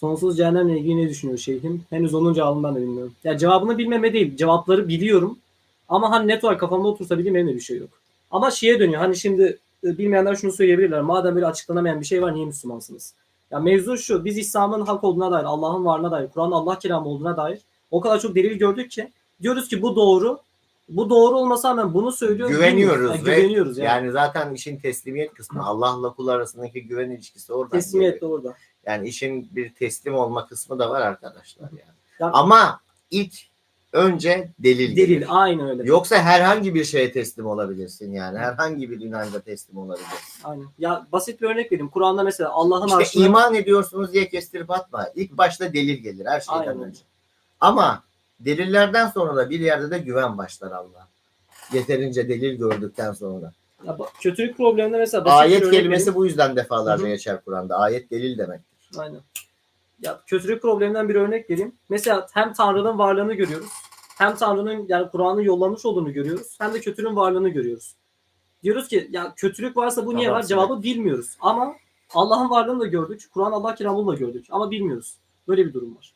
Sonsuz cehennemle ilgili ne düşünüyor şeyhim? Henüz onun cevabını ben de bilmiyorum. Ya cevabını bilmeme değil. Cevapları biliyorum. Ama hani net olarak kafamda otursa bileyim benim de bir şey yok. Ama şeye dönüyor. Hani şimdi e, bilmeyenler şunu söyleyebilirler. Madem böyle açıklanamayan bir şey var niye Müslümansınız? Ya mevzu şu. Biz İslam'ın hak olduğuna dair, Allah'ın varlığına dair, Kur'an'ın Allah kelamı olduğuna dair o kadar çok delil gördük ki diyoruz ki bu doğru. Bu doğru olmasa rağmen bunu söylüyor. Güveniyoruz Yani ve güveniyoruz yani. yani zaten işin teslimiyet kısmı Allah'la kul arasındaki güven ilişkisi oradan. Teslimiyet de orada. Yani işin bir teslim olma kısmı da var arkadaşlar yani. Ya- Ama ilk önce delil. Delil gelir. aynı öyle. Yoksa herhangi bir şeye teslim olabilirsin yani. Herhangi bir inanca teslim olabilirsin. Aynen. Ya basit bir örnek vereyim. Kur'an'da mesela Allah'ın İşte arşına iman ediyorsunuz diye kestirip atma. İlk başta delil gelir her şeyden Aynen. önce. Ama delillerden sonra da bir yerde de güven başlar Allah. Yeterince delil gördükten sonra. ya kötülük probleminde mesela Ayet kelimesi vereyim. bu yüzden defalarca Hı hı. geçer Kur'an'da. Ayet delil demektir. Aynen. Ya kötülük probleminden bir örnek vereyim. Mesela hem Tanrı'nın varlığını görüyoruz. Hem Tanrı'nın yani Kur'an'ın yollamış olduğunu görüyoruz. Hem de kötülüğün varlığını görüyoruz. Diyoruz ki ya kötülük varsa bu niye Tamam, var? Cevabı bilmiyoruz. Ama Allah'ın varlığını da gördük. Kur'an Allah kelamını da gördük. Ama bilmiyoruz. Böyle bir durum var.